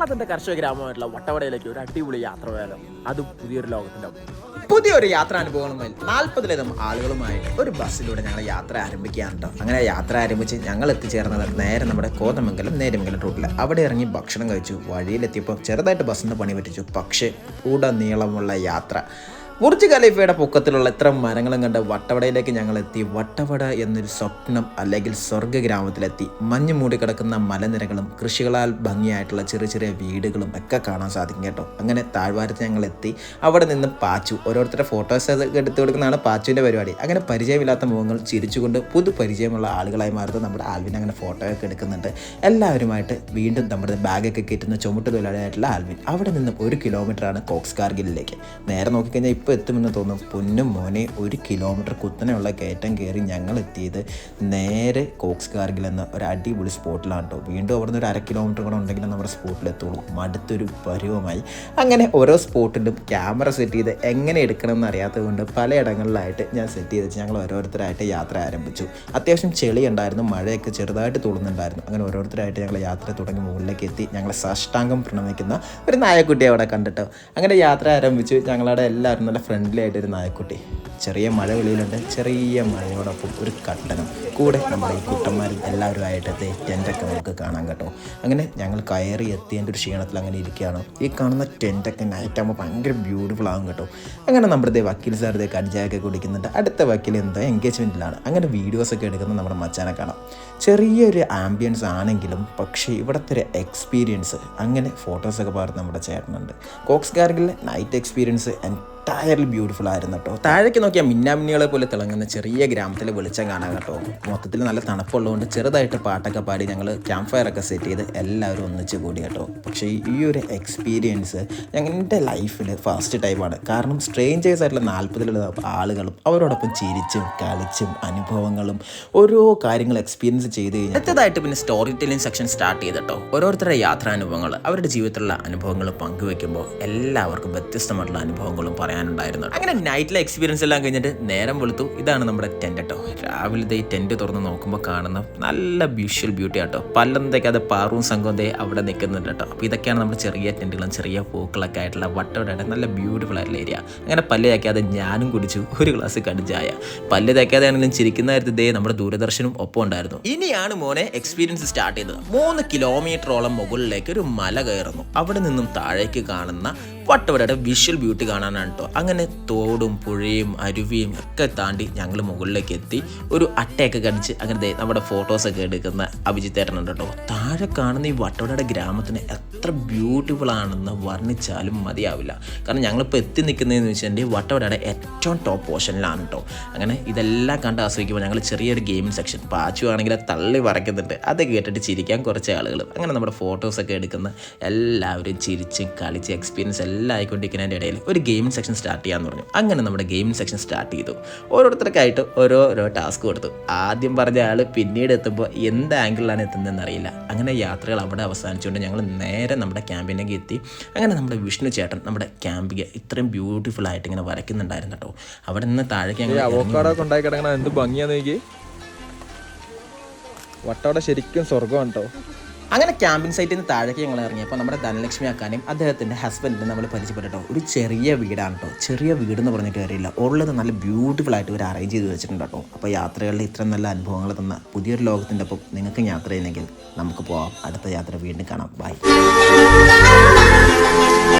കേരളത്തിന്റെ കർഷക ഗ്രാമമായിട്ടുള്ള വട്ടവടയിലേക്ക് ഒരു അടിപൊളി യാത്ര പോയാലും അതും പുതിയൊരു ലോകത്തിന്റെ പുതിയൊരു യാത്രാനുഭവങ്ങളുമായി നാൽപ്പതിലധികം ആളുകളുമായിട്ട് ഒരു ബസ്സിലൂടെ ഞങ്ങൾ യാത്ര ആരംഭിക്കുകയാണ് കേട്ടോ അങ്ങനെ യാത്ര ആരംഭിച്ച് ഞങ്ങൾ എത്തിച്ചേർന്നത് നേരെ നമ്മുടെ കോതമംഗലം നേരമംഗലം റൂട്ടിൽ അവിടെ ഇറങ്ങി ഭക്ഷണം കഴിച്ചു വഴിയിലെത്തിയപ്പോൾ ചെറുതായിട്ട് ബസ്സിന് പണി പറ്റിച്ചു. പക്ഷേ ഉടനീളമുള്ള യാത്ര. ബുർജ് ഖലീഫയുടെ പൊക്കത്തിലുള്ള ഇത്ര മരങ്ങളും കണ്ട് വട്ടവടയിലേക്ക് ഞങ്ങൾ എത്തി വട്ടവട എന്നൊരു സ്വപ്നം അല്ലെങ്കിൽ സ്വർഗ ഗ്രാമത്തിലെത്തി മഞ്ഞ് മൂടിക്കിടക്കുന്ന മലനിരകളും കൃഷികളാൽ ഭംഗിയായിട്ടുള്ള ചെറിയ ചെറിയ വീടുകളും ഒക്കെ കാണാൻ സാധിക്കും കേട്ടോ. അങ്ങനെ താഴ്വാരത്ത് ഞങ്ങൾ എത്തി അവിടെ നിന്ന് പാച്ചു. ഓരോരുത്തരുടെ ഫോട്ടോസ് എടുത്തു കൊടുക്കുന്നതാണ് പാച്ചുവിന്റെ പരിപാടി. അങ്ങനെ പരിചയമില്ലാത്ത മുഖങ്ങൾ ചിരിച്ചുകൊണ്ട് പുതു പരിചയമുള്ള ആളുകളായി മാറുന്നത് നമ്മുടെ ആൽവിൻ അങ്ങനെ ഫോട്ടോ ഒക്കെ എടുക്കുന്നുണ്ട്. എല്ലാവരുമായിട്ട് വീണ്ടും നമ്മുടെ ബാഗൊക്കെ കയറ്റുന്ന ചുമട്ട് തൊഴിലാളിയായിട്ടുള്ള ആൽവിൻ. അവിടെ നിന്നും ഒരു കിലോമീറ്ററാണ് കോക്സ് കാർഗിലിലേക്ക്. നേരെ നോക്കിക്കഴിഞ്ഞാൽ ഇപ്പോൾ എത്തുമെന്ന് തോന്നുന്നു. പൊന്നും മോനെ ഒരു കിലോമീറ്റർ കുത്തനെയുള്ള കയറ്റം കയറി ഞങ്ങൾ എത്തിയത് നേരെ കോക്സ് കാർഗിൽ എന്ന ഒരു അടിപൊളി സ്പോട്ടിലാണ് കേട്ടോ വീണ്ടും അവിടെ നിന്ന് ഒരു അര കിലോമീറ്റർ കൂടെ ഉണ്ടെങ്കിൽ നമ്മുടെ സ്പോട്ടിലെത്തുള്ളൂ മടുത്തൊരു പരുവമായി. അങ്ങനെ ഓരോ സ്പോട്ടിലും ക്യാമറ സെറ്റ് ചെയ്ത് എങ്ങനെ എടുക്കണം എന്ന് അറിയാത്തത് കൊണ്ട് പലയിടങ്ങളിലായിട്ട് ഞാൻ സെറ്റ് ചെയ്ത് ഞങ്ങൾ ഓരോരുത്തരായിട്ട് യാത്ര ആരംഭിച്ചു. അത്യാവശ്യം ചെളി ഉണ്ടായിരുന്നു മഴയൊക്കെ ചെറുതായിട്ട് തുളുന്നുണ്ടായിരുന്നു. അങ്ങനെ ഓരോരുത്തരായിട്ട് ഞങ്ങൾ യാത്ര തുടങ്ങി മുകളിലേക്ക് എത്തി. ഞങ്ങളെ സാഷ്ടാംഗം പ്രണമിക്കുന്ന ഒരു നായക്കുട്ടിയെ അവിടെ കണ്ടിട്ടോ അങ്ങനെ യാത്ര ആരംഭിച്ചു. ഞങ്ങളവിടെ എല്ലാവരും നല്ല ആയിട്ട് ഒരു നായക്കുട്ടി. ചെറിയ മഴ വെളിയിലുണ്ട്. ചെറിയ മഴയോടൊപ്പം ഒരു കട്ടനം. കൂടെ നമ്മുടെ ഈ കുട്ടന്മാരും എല്ലാവരുമായിട്ട് ആയിട്ട് ടെന്റൊക്കെ നമുക്ക് കാണാൻ കേട്ടോ. അങ്ങനെ ഞങ്ങൾ കയറി എത്തിയതിന്റെ ഒരു ക്ഷീണത്തിൽ അങ്ങനെ ഇരിക്കുകയാണ്. ഈ കാണുന്ന ടെന്റൊക്കെ നൈറ്റ് ആകുമ്പോൾ ഭയങ്കര ബ്യൂട്ടിഫുൾ ആകും കേട്ടോ. അങ്ങനെ നമ്മുടെ വക്കീൽ സാറിന്റെ ദേ കടിച്ചായൊക്കെ കുടിക്കുന്നുണ്ട്. അടുത്ത വക്കീൽ എന്തോ എൻഗേജ്മെന്റിലാണ് അങ്ങനെ വീഡിയോസൊക്കെ എടുക്കുന്ന നമ്മുടെ മച്ചാനെ കാണാം. ചെറിയൊരു ആംബിയൻസ് ആണെങ്കിലും പക്ഷേ ഇവിടുത്തെ ഒരു എക്സ്പീരിയൻസ് അങ്ങനെ ഫോട്ടോസൊക്കെ പാടുന്ന നമ്മുടെ ചേട്ടനുണ്ട്. കോക്സ് ഗാർഗിലെ നൈറ്റ് എക്സ്പീരിയൻസ് എന്റയർലി ബ്യൂട്ടിഫുൾ ആയിരുന്നു കേട്ടോ. താഴേക്ക് നോക്കിയാൽ മിന്നാമിന്നികളെ പോലെ തിളങ്ങുന്ന ചെറിയ ഗ്രാമത്തിലെ വെളിച്ചം കാണാൻ കേട്ടോ. മൊത്തത്തിൽ നല്ല തണുപ്പുള്ളതുകൊണ്ട് ചെറുതായിട്ട് പാട്ടൊക്കെ പാടി ഞങ്ങൾ ക്യാമ്പ് ഫയർ ഒക്കെ സെറ്റ് ചെയ്ത് എല്ലാവരും ഒന്നിച്ച് കൂടി കേട്ടോ. പക്ഷേ ഈ ഒരു എക്സ്പീരിയൻസ് ഞങ്ങളുടെ ലൈഫിൽ ഫസ്റ്റ് ടൈമാണ് കാരണം സ്ട്രേഞ്ചേഴ്സ് ആയിട്ടുള്ള നാൽപ്പതിലുള്ള ആളുകളും അവരോടൊപ്പം ചിരിച്ചും കളിച്ചും അനുഭവങ്ങളും ഓരോ കാര്യങ്ങൾ എക്സ്പീരിയൻസ് ചെയ്ത് അടുത്തതായിട്ട് പിന്നെ സ്റ്റോറി ടെല്ലിംഗ് സെക്ഷൻ സ്റ്റാർട്ട് ചെയ്തിട്ടോ ഓരോരുത്തരുടെ യാത്രാനുഭവങ്ങൾ അവരുടെ ജീവിതത്തിലുള്ള അനുഭവങ്ങൾ പങ്കുവെക്കുമ്പോൾ എല്ലാവർക്കും വ്യത്യസ്തമായിട്ടുള്ള അനുഭവങ്ങളും പറയാനുണ്ടായിരുന്നു അങ്ങനെ നൈറ്റിലെ എക്സ്പീരിയൻസ് എല്ലാം കഴിഞ്ഞിട്ട് നേരം വെളുത്തു. ഇതാണ് നമ്മുടെ ടെന്റ് കേട്ടോ രാവിലത്തെ ഈ ടെന്റ് തുറന്ന് നോക്കുമ്പോൾ കാണുന്ന നല്ല വിഷ്വൽ ബ്യൂട്ടി കേട്ടോ പല്ലന്തേക്കാതെ പാറും സംഘം ദേ അവിടെ നിൽക്കുന്നുണ്ട് കേട്ടോ അപ്പോൾ ഇതൊക്കെയാണ് നമ്മുടെ ചെറിയ ടെന്റുകളും ചെറിയ പൂക്കളൊക്കെ ആയിട്ടുള്ള വട്ടവടയുടെ നല്ല ബ്യൂട്ടിഫുൾ ആയിട്ടുള്ള ഏരിയ അങ്ങനെ പല്ല് തേക്കാതെ ഞാനും കുടിച്ചു. ഒരു ഗ്ലാസ് കടിച്ചായ പല്ല് തേക്കാതെ ആണെങ്കിലും ചിരിക്കുന്ന കാര്യത്തിൽ നമ്മുടെ ദൂരദർശനും ഒപ്പം ഉണ്ടായിരുന്നു. ഇനിയാണ് മോനെ എക്സ്പീരിയൻസ് സ്റ്റാർട്ട് ചെയ്തത്. മൂന്ന് കിലോമീറ്ററോളം മുകളിലേക്ക് ഒരു മല കയറുന്നു. അവിടെ നിന്നും താഴേക്ക് കാണുന്ന വട്ടവടയുടെ വിഷ്വൽ ബ്യൂട്ടി കാണാനാണ് കേട്ടോ അങ്ങനെ തോടും പുഴയും അരുവിയും ഒക്കെ താണ്ടി ഞങ്ങൾ മുകളിലേക്ക് എത്തി. ഒരു അട്ടയൊക്കെ കടിച്ച് അങ്ങനെ നമ്മുടെ ഫോട്ടോസൊക്കെ എടുക്കുന്ന അഭിജിത്തേട്ടനുണ്ട് കേട്ടോ താഴെ കാണുന്ന ഈ വട്ടവടയുടെ ഗ്രാമത്തിന് എത്ര ബ്യൂട്ടിഫുൾ ആണെന്ന് വർണിച്ചാലും മതിയാവില്ല. കാരണം ഞങ്ങളിപ്പോൾ എത്തി നിൽക്കുന്നതെന്ന് വെച്ചിട്ടുണ്ടെങ്കിൽ വട്ടവടയുടെ ഏറ്റവും ടോപ്പ് പോർഷനിലാണ് കേട്ടോ അങ്ങനെ ഇതെല്ലാം കണ്ട് ആസ്വദിക്കുമ്പോൾ ഞങ്ങൾ ചെറിയൊരു ഗെയിമിംഗ് സെക്ഷൻ പാച്ചു ആണെങ്കിൽ തള്ളി വരയ്ക്കുന്നുണ്ട്. അത് കേട്ടിട്ട് ചിരിക്കാൻ കുറച്ച് ആളുകൾ അങ്ങനെ നമ്മുടെ ഫോട്ടോസൊക്കെ എടുക്കുന്ന എല്ലാവരും ചിരിച്ച് കളിച്ച് എക്സ്പീരിയൻസ് എല്ലാം ആയിക്കൊണ്ടിരിക്കുന്നതിന്റെ ഇടയിൽ ഒരു ഗെയിമിംഗ് സെക്ഷൻ സ്റ്റാർട്ട് ചെയ്യാന്ന് പറഞ്ഞു. അങ്ങനെ നമ്മുടെ ഗെയിമിംഗ് സെക്ഷൻ സ്റ്റാർട്ട് ചെയ്തു. ഓരോരുത്തർക്കായിട്ട് ഓരോരോ ടാസ്ക് കൊടുത്തു. ആദ്യം പറഞ്ഞ ആൾ പിന്നീട് എത്തുമ്പോൾ എന്ത് ആംഗിളിലാണ് എത്തുന്നതെന്ന് അറിയില്ല. അങ്ങനെ യാത്രകൾ അവിടെ അവസാനിച്ചുകൊണ്ട് ഞങ്ങൾ നേരെ നമ്മുടെ ക്യാമ്പിനേക്ക് എത്തി. അങ്ങനെ നമ്മുടെ വിഷ്ണു ചേട്ടൻ നമ്മുടെ ക്യാമ്പിಗೆ ഇത്രയും ബ്യൂട്ടിഫുൾ ആയിട്ട് ഇങ്ങനെ വരയ്ക്കുന്നുണ്ടായിരുന്നു കേട്ടോ. അവിടെ നിന്ന് താഴേക്ക് ഞങ്ങൾ ഭംഗിയാന്ന് വട്ടവട ശരിക്കും സ്വർഗമാണ് കേട്ടോ. അങ്ങനെ ക്യാമ്പിംഗ് സൈറ്റിൽ നിന്ന് താഴേക്ക് ഞങ്ങൾ ഇറങ്ങിയപ്പോൾ നമ്മുടെ ധനലക്ഷ്മി അക്കാനും അദ്ദേഹത്തിന്റെ ഹസ്ബൻഡിനെ നമ്മൾ പരിചയപ്പെട്ടോ ഒരു ചെറിയ വീടാണ് കേട്ടോ. ചെറിയ വീട് എന്ന് പറഞ്ഞിട്ട് കാര്യമില്ല. ഉള്ളത് നല്ല ബ്യൂട്ടിഫുൾ ആയിട്ട് ഒരു അറേഞ്ച് ചെയ്ത് വെച്ചിട്ടുണ്ട് കേട്ടോ. അപ്പോൾ യാത്രകളിൽ ഇത്ര നല്ല അനുഭവങ്ങൾ തന്ന പുതിയൊരു ലോകത്തിന്റെ ഒപ്പം നിങ്ങൾക്ക് യാത്ര ചെയ്യുന്നെങ്കിൽ നമുക്ക് പോവാം. അടുത്ത യാത്ര വീണ്ടും കാണാം. ബൈ